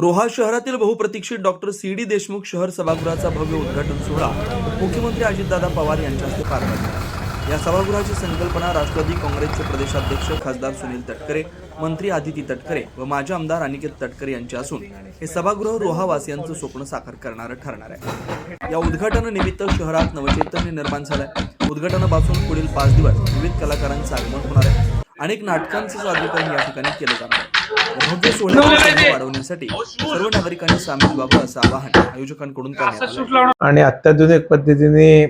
रोहा शहरातील बहुप्रतीक्षित doctor C D Deshmukh शहर सभागृहाचा भव्य उद्घाटन सोहळा मुख्यमंत्री अजितदादा पवार यांच्या हस्ते पार पडला. या सभागृहाची संकल्पना राष्ट्रवादी काँग्रेसचे प्रदेशाध्यक्ष खासदार सुनील तटकरे मंत्री आदिती तटकरे व माजी आमदार अनिकेत तटकरे यांचे असून हे सभागृह रोहावासियांचं स्वप्न साकार करणारं ठरणार आहे. या उद्घाटनानिमित्त शहरात नवचैतन्य निर्माण झालंय. उद्घाटनापासून पुढील पाच दिवस विविध कलाकारांचं आगमन होणार आहे. अनेक नाटकांचं सादरीकरण या ठिकाणी केलं जाणार आहे. भव्य वाढवण्यासाठी सर्व नागरिकांनी सामील व्हावं असं आवाहन आयोजकांकडून करण्यात आलं आहे. आणि अत्याधुनिक पद्धतीने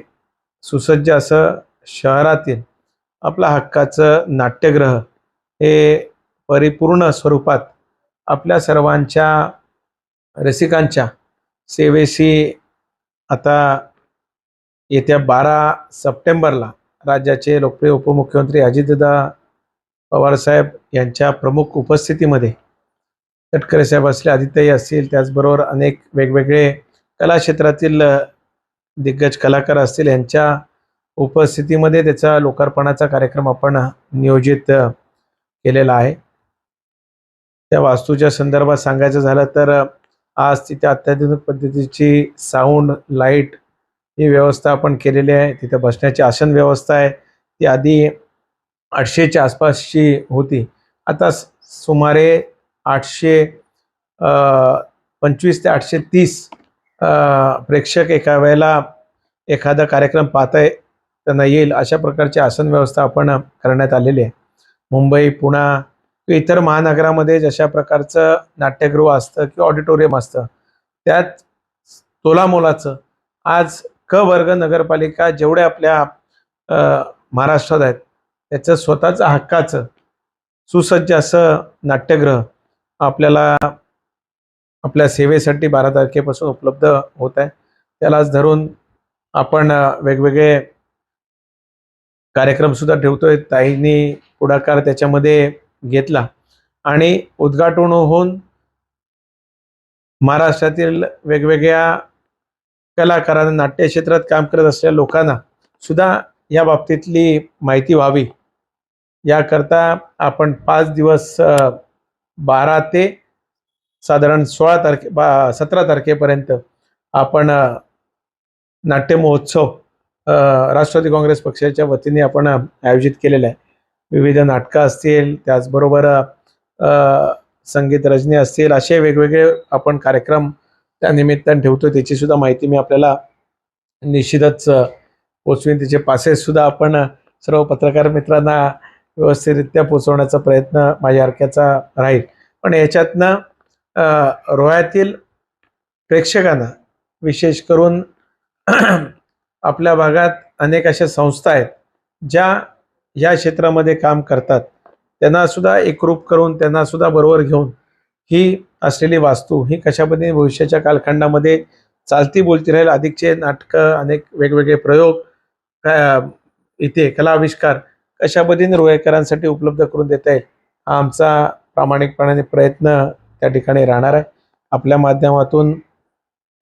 सुसज्ज असं शहरातील आपला हक्काचं नाट्यगृह हे परिपूर्ण स्वरूपात आपल्या सर्वांच्या रसिकांच्या सेवेशी आता येत्या बारा सप्टेंबरला राज्याचे लोकप्रिय उपमुख्यमंत्री अजितदादा पवारसाहेब यांच्या प्रमुख उपस्थितीमध्ये. तटकरे साहेब असले आदित्यही असतील त्याचबरोबर अनेक वेगवेगळे कला क्षेत्रातील दिग्गज कलाकार असतील यांच्या उपस्थितीमध्ये त्याचा लोकार्पणाचा कार्यक्रम आपण नियोजित केलेला आहे. त्या वास्तूच्या संदर्भात सांगायचं झालं तर आज तिथे अत्याधुनिक पद्धतीची साऊंड लाइट ही व्यवस्था आपण केलेली आहे. तिथे बसण्याची आसन व्यवस्था आहे. ती आधी आठशेच्या आसपासची होती. आता सुमारे आठशे पंचवीस ते आठशे तीस प्रेक्षक एका वेळेला एखादा कार्यक्रम पाहता त्यांना येईल अशा प्रकारची आसन व्यवस्था आपण करण्यात आलेली आहे. मुंबई पुणा इतर महानगरामध्ये जशा प्रकारचं नाट्यगृह असतं किंवा ऑडिटोरियम असतं त्यात तोलामोलाचं आज क वर्ग नगरपालिका जेवढ्या आपल्या महाराष्ट्रात आहेत त्याचं स्वतःचं हक्काचं सुसज्ज असं नाट्यगृह आपल्याला आपल्या सेवेसाठी बारा तारखेपासून उपलब्ध होत आहे. त्यालाच धरून आपण वेगवेगळे कार्यक्रम सुद्धा ठेवतोय. ताईंनी पुढाकार त्याच्यामध्ये घेतला. आणि उद्घाटन होऊन महाराष्ट्रातील वेगवेगळ्या कलाकारांना नाट्य क्षेत्रात काम करत असलेल्या लोकांना सुद्धा या बाबतीतली माहिती व्हावी. याकरता आपण पाच दिवस बारा ते साधारण सोळा तारखे बा सतरा तारखेपर्यंत आपण नाट्य महोत्सव राष्ट्रवादी काँग्रेस पक्षाच्या वतीने आपण आयोजित केलेला आहे. विविध नाटकं असतील त्याचबरोबर संगीत रजनी असतील असे वेगवेगळे आपण कार्यक्रम त्या निमित्ताने ठेवतो त्याची सुद्धा माहिती मी आपल्याला निश्चितच पोचवीन. त्याचे पासेस सुद्धा आपण सर्व पत्रकार मित्रांना व्यवस्थितरित्या पोचवण्याचा प्रयत्न माझ्या हरक्याचा राहील. पण याच्यातनं रोह्यातील प्रेक्षकांना विशेष करून आपल्या भागात अनेक अशा संस्था आहेत ज्या या क्षेत्रामध्ये काम करतात. त्यांना सुद्धा एकरूप करून त्यांना सुद्धा बरोबर घेऊन ही असलेली वास्तू ही कशा पद्धतीने भविष्याच्या कालखंडामध्ये चालती बोलती राहील अधिकचे नाटकं अनेक वेगवेगळे प्रयोग इथे कला आविष्कार कशा पद्धतीने रोहेकरांसाठी उपलब्ध करून देता येईल हा आमचा प्रामाणिकपणाने प्रयत्न त्या ठिकाणी राहणार आहे. आपल्या माध्यमातून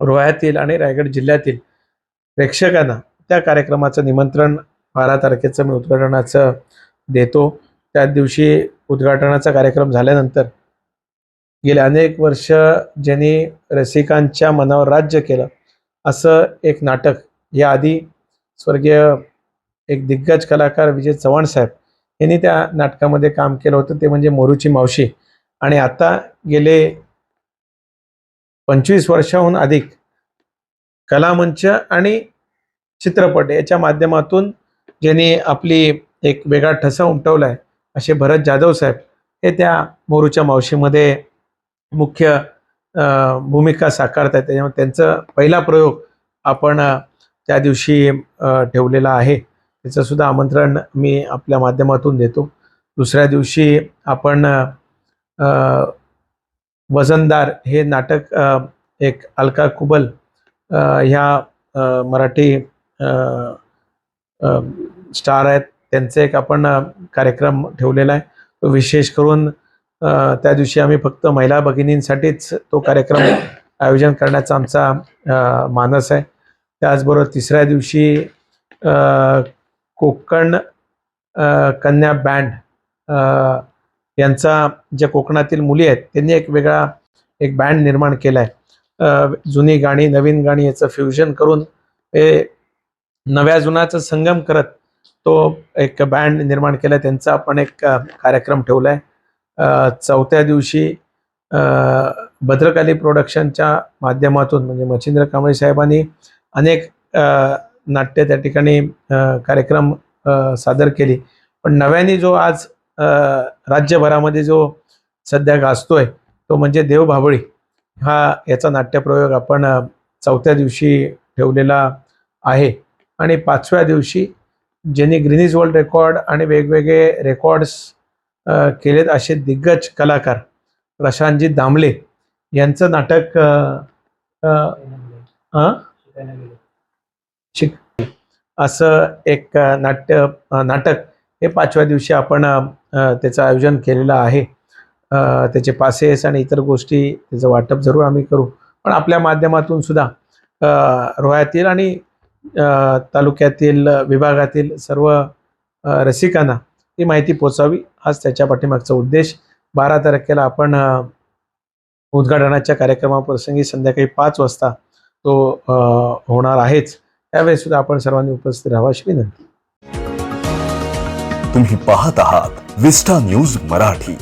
रोह्यातील आणि रायगड जिल्ह्यातील प्रेक्षकांना त्या कार्यक्रमाचं निमंत्रण बारा तारखेचं मी उद्घाटनाचं देतो. त्याच दिवशी उद्घाटनाचा कार्यक्रम झाल्यानंतर गेले अनेक वर्ष ज्यांनी रसिकांच्या मनावर राज्य केलं असं एक नाटक याआधी स्वर्गीय एक दिग्गज कलाकार विजय चव्हाण साहेब यांनी त्या नाटकामध्ये काम केलं होतं. ते म्हणजे मोरूची मावशी. आणि आता गेले पंचवीस वर्षाहून अधिक कलामंच आणि चित्रपट याच्या माध्यमातून ज्यांनी आपली एक वेगळा ठसा उमटवला आहे असे भरत जाधव साहेब हे त्या मोरूच्या मावशीमध्ये मुख्य भूमिका साकारत आहेत त्याच्यामुळे त्यांचा पहिला प्रयोग आपण त्या दिवशी ठेवलेला आहे. त्याचंसुद्धा आमंत्रण मी आपल्या माध्यमातून देतो. दुसऱ्या दिवशी आपण वजनदार हे नाटक एक अलका कुबल ह्या मराठी स्टार आहेत. त्यांचे एक आपण कार्यक्रम ठेवलेला आहे. तो विशेष करून त्या दिवशी आम्ही फक्त महिला भगिनींसाठीच तो कार्यक्रम आयोजन करण्याचा आमचा मानस आहे. त्याचबरोबर तिसऱ्या दिवशी कोकण कन्या बँड यांचा ज्या कोकणातील मुली आहेत त्यांनी एक वेगळा एक बँड निर्माण केला आहे जुनी गाणी नवीन गाणी याचं फ्युजन करून हे नव्या जुनाचं संगम करत तो एक बँड निर्माण केला त्यांचा आपण एक कार्यक्रम ठेवला आहे चौथ्या दिवशी भद्रकाली प्रोडक्शनच्या माध्यमातून म्हणजे मच्छिंद्र कांबळे साहेबांनी अनेक नाट्य त्या ठिकाणी कार्यक्रम सादर केली. पण नव्याने जो आज राज्यभरामध्ये जो सध्या गाजतोय तो म्हणजे देव भाबळी. हा याचा नाट्यप्रयोग आपण चौथ्या दिवशी ठेवलेला आहे. आणि पाचव्या दिवशी ज्यांनी ग्रिनीज वर्ल्ड रेकॉर्ड आणि वेगवेगळे रेकॉर्ड्स केलेत असे दिग्गज कलाकार प्रशांतजी दामले यांचं नाटक? शिक असं एक नाट्य नाटक हे पाचव्या दिवशी आपण त्याचं आयोजन केलेलं आहे. त्याचे पासेस आणि इतर गोष्टी त्याचं वाटप जरूर आम्ही करू. पण आपल्या माध्यमातून सुद्धा रोह्यातील आणि तालुक्यातील विभागातील सर्व रसिकांना ही माहिती पोचावी हाच त्याच्या पाठीमागचा उद्देश. बारा तारखेला आपण उद्घाटनाच्या कार्यक्रमाप्रसंगी संध्याकाळी पाच वाजता तो होणार आहेच. त्यावेळेस सुद्धा आपण सर्वांनी उपस्थित राहावं अशी विनंती. तुम्ही पाहत आहात विस्टा न्यूज मराठी.